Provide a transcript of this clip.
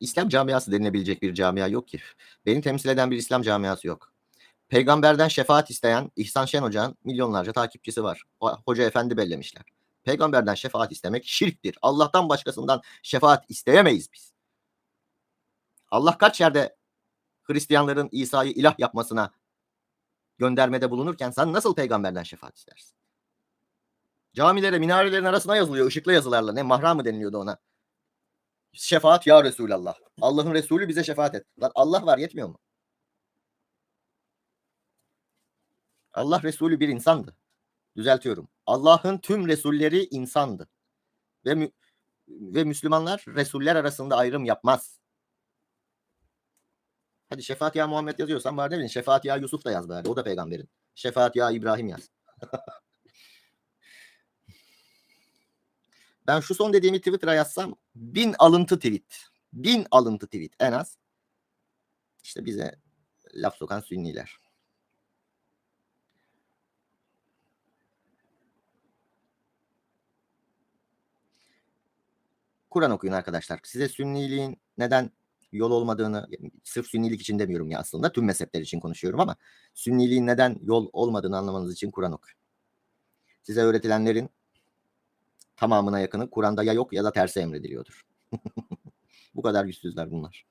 İslam camiası denilebilecek bir camia yok ki. Beni temsil eden bir İslam camiası yok. Peygamberden şefaat isteyen İhsan Şen Hoca'nın milyonlarca takipçisi var. Hoca efendi bellemişler. Peygamberden şefaat istemek şirktir. Allah'tan başkasından şefaat isteyemeyiz biz. Allah kaç yerde Hristiyanların İsa'yı ilah yapmasına göndermede bulunurken sen nasıl peygamberden şefaat istersin? Camilere, minarelerin arasına yazılıyor ışıklı yazılarla. Ne mahra mı deniliyordu ona? Şefaat ya Resulallah. Allah'ın Resulü bize şefaat et. Lan Allah var yetmiyor mu? Allah Resulü bir insandı. Düzeltiyorum. Allah'ın tüm Resulleri insandı. Ve mü- ve Müslümanlar Resuller arasında ayrım yapmaz. Hadi şefaat ya Muhammed yazıyorsan var demeyin. Şefaat ya Yusuf da yaz bari. O da peygamberin. Şefaat ya İbrahim yaz. ben şu son dediğimi Twitter'a yazsam bin alıntı tweet. Bin alıntı tweet en az. İşte bize laf sokan sünniler. Kur'an okuyun arkadaşlar. Size sünniliğin neden yol olmadığını sırf sünnilik için demiyorum ya aslında tüm mezhepler için konuşuyorum ama sünniliğin neden yol olmadığını anlamanız için Kur'an okuyun. Size öğretilenlerin tamamına yakını Kur'an'da ya yok ya da tersi emrediliyordur. Bu kadar yüzsüzler bunlar.